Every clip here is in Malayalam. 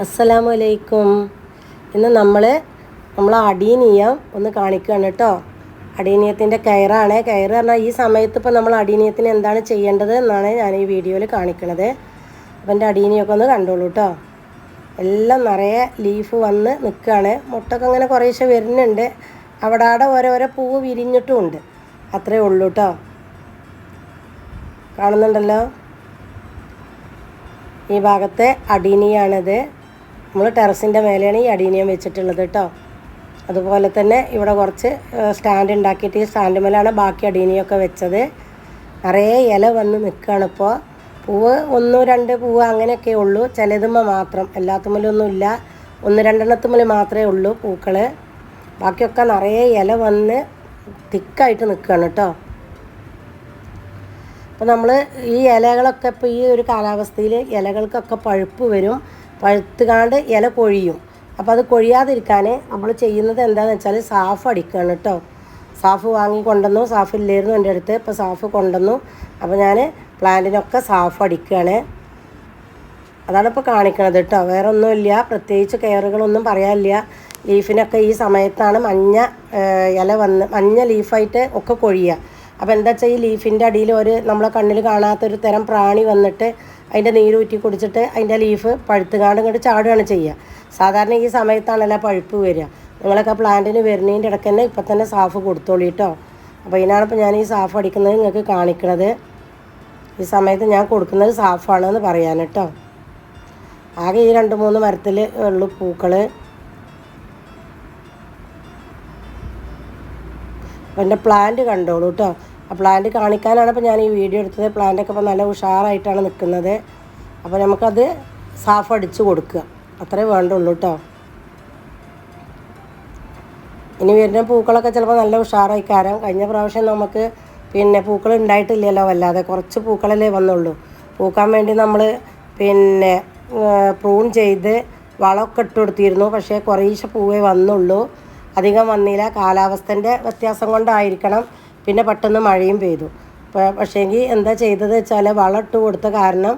അസ്സലാമു അലൈക്കും ഇന്ന് നമ്മൾ നമ്മൾ അടീനീയം ഒന്ന് കാണിക്കുകയാണ് കേട്ടോ. അടീനീയത്തിന്റെ കയറാണ്. കയറ് പറഞ്ഞാൽ ഈ സമയത്ത് ഇപ്പോൾ നമ്മൾ അടീനീയത്തിന് എന്താണ് ചെയ്യേണ്ടത് എന്നാണ് ഞാൻ ഈ വീഡിയോയിൽ കാണിക്കണത്. അപ്പം എന്റെ അടീനിയൊക്കെ ഒന്ന് കണ്ടോളൂ കേട്ടോ. എല്ലാം നിറയെ ലീഫ് വന്ന് നിൽക്കുകയാണ്. മുട്ടൊക്കെ അങ്ങനെ കുറേശ്ശെ വരുന്നുണ്ട്. അവിടെ അവിടെ ഓരോരോ പൂവ് വിരിഞ്ഞിട്ടും ഉണ്ട്. അത്രേ ഉള്ളൂ കേട്ടോ. കാണുന്നുണ്ടല്ലോ? ഈ ഭാഗത്തെ അടീനിയാണിത്. നമ്മൾ ടെറസിന്റെ മേലെയാണ് ഈ അടീനിയം വെച്ചിട്ടുള്ളത് കേട്ടോ. അതുപോലെ തന്നെ ഇവിടെ കുറച്ച് സ്റ്റാൻഡ് ഉണ്ടാക്കിയിട്ട് ഈ സ്റ്റാൻഡ് മേലാണ് ബാക്കി അടീനിയൊക്കെ വെച്ചത്. നിറയെ ഇല വന്ന് നിൽക്കുകയാണ് ഇപ്പോൾ പൂവ് ഒന്ന് രണ്ട് പൂവ് അങ്ങനെയൊക്കെ ഉള്ളൂ. ചിലതുമ്മ മാത്രം എല്ലാത്തുമ്മലൊന്നും ഇല്ല. ഒന്ന് രണ്ടെണ്ണത്തുമ്മൽ മാത്രമേ ഉള്ളൂ പൂക്കൾ ബാക്കിയൊക്കെ നിറയെ ഇല വന്ന് തിക്കായിട്ട് നിൽക്കുകയാണ് കേട്ടോ. അപ്പോൾ നമ്മൾ ഈ ഇലകളൊക്കെ ഇപ്പോൾ ഈ ഒരു കാലാവസ്ഥയിൽ ഇലകൾക്കൊക്കെ പഴുപ്പ് വരും. പഴുത്തുകാണ്ട് ഇല കൊഴിയും. അപ്പോൾ അത് കൊഴിയാതിരിക്കാൻ നമ്മൾ ചെയ്യുന്നത് എന്താണെന്ന് വെച്ചാൽ സാഫ് അടിക്കുകയാണ് കേട്ടോ. സാഫ് വാങ്ങി കൊണ്ടുവന്നു സാഫ് ഇല്ലായിരുന്നു എന്റെ അടുത്ത് ഇപ്പോൾ സാഫ് കൊണ്ടുവന്നു. അപ്പോൾ ഞാൻ പ്ലാന്റിനൊക്കെ സാഫ് അടിക്കുകയാണ് അതാണ് ഇപ്പോൾ കാണിക്കണത് കേട്ടോ. വേറെ ഒന്നുമില്ല പ്രത്യേകിച്ച് കെയറുകളൊന്നും പറയാനില്ല. ലീഫിനൊക്കെ ഈ സമയത്താണ് മഞ്ഞ ഇല വന്ന് മഞ്ഞ ലീഫായിട്ട് ഒക്കെ കൊഴിയുക. അപ്പോൾ എന്താ വെച്ചാൽ ഈ ലീഫിന്റെ അടിയിൽ ഒരു നമ്മളെ കണ്ണിൽ കാണാത്തൊരു തരം പ്രാണി വന്നിട്ട് അതിന്റെ നീരൂറ്റി കുടിച്ചിട്ട് അതിന്റെ ലീഫ് പഴുത്തുകാണ്ട് ഇങ്ങോട്ട് ചാടുകയാണ് ചെയ്യുക. സാധാരണ ഈ സമയത്താണല്ലോ പഴുപ്പ് വരിക. നിങ്ങളൊക്കെ പ്ലാന്റിന് വരുന്നതിന്റെ ഇടയ്ക്ക് തന്നെ ഇപ്പം തന്നെ സാഫ് കൊടുത്തോളൂ കേട്ടോ അപ്പോൾ ഇതിനാണ് ഇപ്പോൾ ഞാൻ ഈ സാഫ് അടിക്കുന്നത് നിങ്ങൾക്ക് കാണിക്കണത്. ഈ സമയത്ത് ഞാൻ കൊടുക്കുന്നത് സാഫാണെന്ന് പറയാൻ കേട്ടോ ആകെ ഈ രണ്ട് മൂന്ന് മരത്തിൽ ഉള്ളു പൂക്കൾ അപ്പം എന്റെ പ്ലാന്റ് കണ്ടോളൂ കേട്ടോ പ്ലാന്റ് കാണിക്കാനാണ് ഇപ്പോൾ ഞാൻ ഈ വീഡിയോ എടുത്തത്. പ്ലാന്റൊക്കെ ഇപ്പോൾ നല്ല ഉഷാറായിട്ടാണ് നിൽക്കുന്നത്. അപ്പോൾ നമുക്കത് സാഫ് അടിച്ച് കൊടുക്കുക. അത്രേ വേണ്ടുള്ളൂ കേട്ടോ ഇനി വരുന്ന പൂക്കളൊക്കെ ചിലപ്പോൾ നല്ല ഉഷാറായി കാരണം കഴിഞ്ഞ പ്രാവശ്യം നമുക്ക് പിന്നെ പൂക്കൾ ഉണ്ടായിട്ടില്ലല്ലോ വല്ലാതെ. കുറച്ച് പൂക്കളല്ലേ വന്നുള്ളൂ. പൂക്കാൻ വേണ്ടി നമ്മൾ പിന്നെ പ്രൂൺ ചെയ്ത് വളമൊക്കെ ഇട്ട് കൊടുത്തിരുന്നു. പക്ഷേ കുറേശ്ശെ പൂവേ വന്നുള്ളൂ. അധികം വന്നില്ല. കാലാവസ്ഥന്റെ വ്യത്യാസം കൊണ്ടായിരിക്കണം. പിന്നെ പെട്ടെന്ന് മഴയും പെയ്തു. പക്ഷേങ്കിൽ എന്താ ചെയ്തത് വെച്ചാൽ വളം ഇട്ട് കൊടുത്ത കാരണം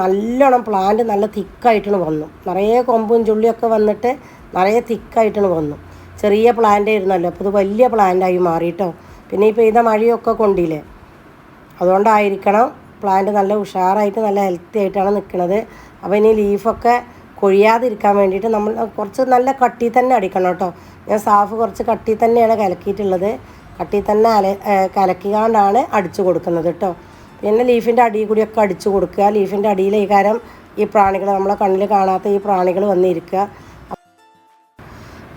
നല്ലോണം പ്ലാന്റ് നല്ല തിക്കായിട്ടാണ് വന്നു. നിറയെ കൊമ്പും ചുള്ളിയൊക്കെ വന്നിട്ട് നിറയെ തിക്കായിട്ടാണ് വന്നു. ചെറിയ പ്ലാന്റ് ആയിരുന്നല്ലോ. അപ്പോൾ ഇത് വലിയ പ്ലാന്റായി മാറിയിട്ടോ പിന്നെ ഈ പെയ്ത മഴയൊക്കെ കൊണ്ടില്ലേ. അതുകൊണ്ടായിരിക്കണം പ്ലാന്റ് നല്ല ഉഷാറായിട്ട് നല്ല ഹെൽത്തി ആയിട്ടാണ് നിൽക്കുന്നത് അപ്പോൾ ഇനി ലീഫൊക്കെ കൊഴിയാതിരിക്കാൻ വേണ്ടിയിട്ട് നമ്മൾ കുറച്ച് നല്ല കട്ടി തന്നെ അടിക്കണം കേട്ടോ. ഞാൻ സാഫ് കുറച്ച് കട്ടി തന്നെയാണ് കലക്കിയിട്ടുള്ളത്. കട്ടി തന്നെ അല കലക്കിക്കാണ്ടാണ് അടിച്ചു കൊടുക്കുന്നത് കേട്ടോ പിന്നെ ലീഫിന്റെ അടിയിൽ കൂടിയൊക്കെ അടിച്ചു കൊടുക്കുക. ലീഫിന്റെ അടിയിൽ ഈ കാരം ഈ പ്രാണികൾ നമ്മളെ കണ്ണിൽ കാണാത്ത ഈ പ്രാണികൾ വന്നിരിക്കുക.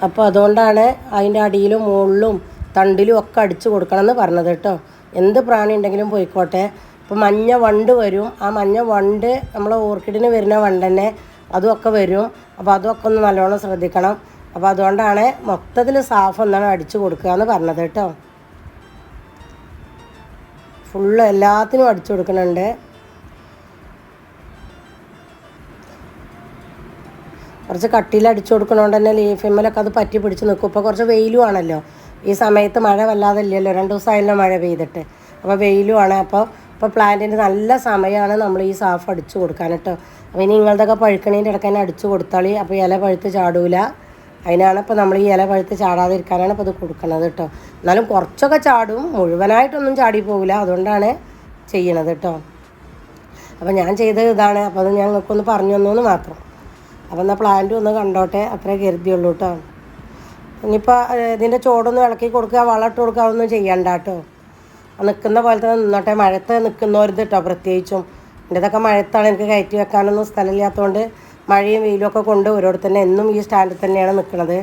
അപ്പോൾ അതുകൊണ്ടാണ് അതിന്റെ അടിയിലും മുകളിലും തണ്ടിലും ഒക്കെ അടിച്ചു കൊടുക്കണം എന്ന് പറഞ്ഞത് കേട്ടോ എന്ത് പ്രാണി ഉണ്ടെങ്കിലും പോയിക്കോട്ടെ. ഇപ്പോൾ മഞ്ഞ വണ്ട് വരും. ആ മഞ്ഞ വണ്ട് നമ്മളെ ഓർക്കിഡിന് വരുന്ന വണ്ട് തന്നെ അതുമൊക്കെ വരും. അപ്പോൾ അതൊക്കെ ഒന്ന് നല്ലോണം ശ്രദ്ധിക്കണം. അപ്പോൾ അതുകൊണ്ടാണ് മൊത്തത്തിൽ സാഫ് എന്നാണ് അടിച്ചു കൊടുക്കുക എന്ന് പറഞ്ഞത് കേട്ടോ ഫുള്ള് എല്ലാത്തിനും അടിച്ചു കൊടുക്കുന്നുണ്ട്. കുറച്ച് കട്ടിയിൽ അടിച്ചു കൊടുക്കണോണ്ട് തന്നെ ലീഫിമ്മലൊക്കെ അത് പറ്റി പിടിച്ച് നിൽക്കും. ഇപ്പോൾ കുറച്ച് വെയിലും ആണല്ലോ. ഈ സമയത്ത് മഴ വല്ലാതെ ഇല്ലല്ലോ രണ്ട് ദിവസമായല്ലോ മഴ പെയ്തിട്ട്. അപ്പോൾ വെയിലും ആണ്. അപ്പോൾ ഇപ്പോൾ പ്ലാന്റിന് നല്ല സമയമാണ് നമ്മൾ ഈ സാഫ് അടിച്ചു കൊടുക്കാൻ കേട്ടോ. അപ്പോൾ ഇനി നിങ്ങളുടെയൊക്കെ പഴുക്കണേന്റെ ഇടയ്ക്ക് തന്നെ അടിച്ചു കൊടുത്താളി. അപ്പോൾ ഇല പഴുത്ത് ചാടൂല. അതിനാണ് ഇപ്പോൾ നമ്മൾ ഈ ഇല പഴുത്ത് ചാടാതിരിക്കാനാണ് ഇപ്പോൾ ഇത് കൊടുക്കുന്നത് കേട്ടോ. എന്നാലും കുറച്ചൊക്കെ ചാടും. മുഴുവനായിട്ടൊന്നും ചാടി പോകില്ല അതുകൊണ്ടാണ് ചെയ്യണത് കേട്ടോ. അപ്പോൾ ഞാൻ ചെയ്തത് ഇതാണ്. അപ്പോൾ അത് ഞങ്ങൾക്കൊന്ന് പറഞ്ഞു തന്നു മാത്രം. അപ്പോൾ എന്നാൽ പ്ലാന്റ് ഒന്ന് കണ്ടോട്ടെ. അത്രേ കരുതിയുള്ളൂ കേട്ടോ. ഇനിയിപ്പോൾ ഇതിന്റെ ചോടൊന്നും ഇളക്കി കൊടുക്കുക വളം ഇട്ട് കൊടുക്കുക അതൊന്നും ചെയ്യണ്ട കേട്ടോ. നിൽക്കുന്ന പോലെ തന്നെ നിന്നോട്ടെ. മഴത്ത് നിൽക്കുന്നവരുത് കേട്ടോ പ്രത്യേകിച്ചും. എന്റെതൊക്കെ മഴത്താണ് എനിക്ക് കയറ്റി വെക്കാനൊന്നും സ്ഥലമില്ലാത്തതുകൊണ്ട് മഴയും വെയിലും ഒക്കെ കൊണ്ട് ഓരോരുത്തർ തന്നെ എന്നും ഈ സ്റ്റാൻഡിൽ തന്നെയാണ് നിൽക്കുന്നത്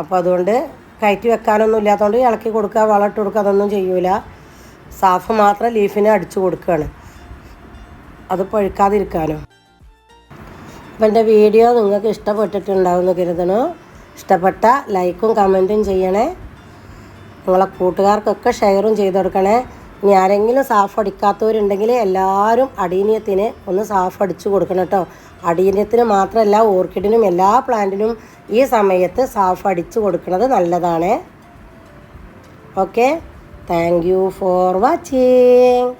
അപ്പോൾ അതുകൊണ്ട് കയറ്റി വെക്കാനൊന്നും ഇല്ലാത്തതുകൊണ്ട് ഇളക്കി കൊടുക്കുക വളം ഇട്ട് കൊടുക്കുക അതൊന്നും ചെയ്യൂല. സാഫ് മാത്രം ലീഫിനെ അടിച്ചു കൊടുക്കുകയാണ് അത് പഴുക്കാതിരിക്കാനും. അപ്പം എന്റെ വീഡിയോ നിങ്ങൾക്ക് ഇഷ്ടപ്പെട്ടിട്ടുണ്ടാവുമെന്ന് കരുതണു. ഇഷ്ടപ്പെട്ട ലൈക്കും കമന്റും ചെയ്യണേ. നിങ്ങളെ കൂട്ടുകാർക്കൊക്കെ ഷെയറും ചെയ്ത് കൊടുക്കണേ. ഇനി ആരെങ്കിലും സാഫ് അടിക്കാത്തവരുണ്ടെങ്കിൽ എല്ലാവരും അടീനിയത്തിന് ഒന്ന് സാഫ് അടിച്ചു കൊടുക്കണം കേട്ടോ. അടീനിയത്തിന് മാത്രമല്ല ഓർക്കിഡിനും എല്ലാ പ്ലാന്റിനും ഈ സമയത്ത് സാഫ് അടിച്ചു കൊടുക്കുന്നത് നല്ലതാണ്. Okay? Thank you for watching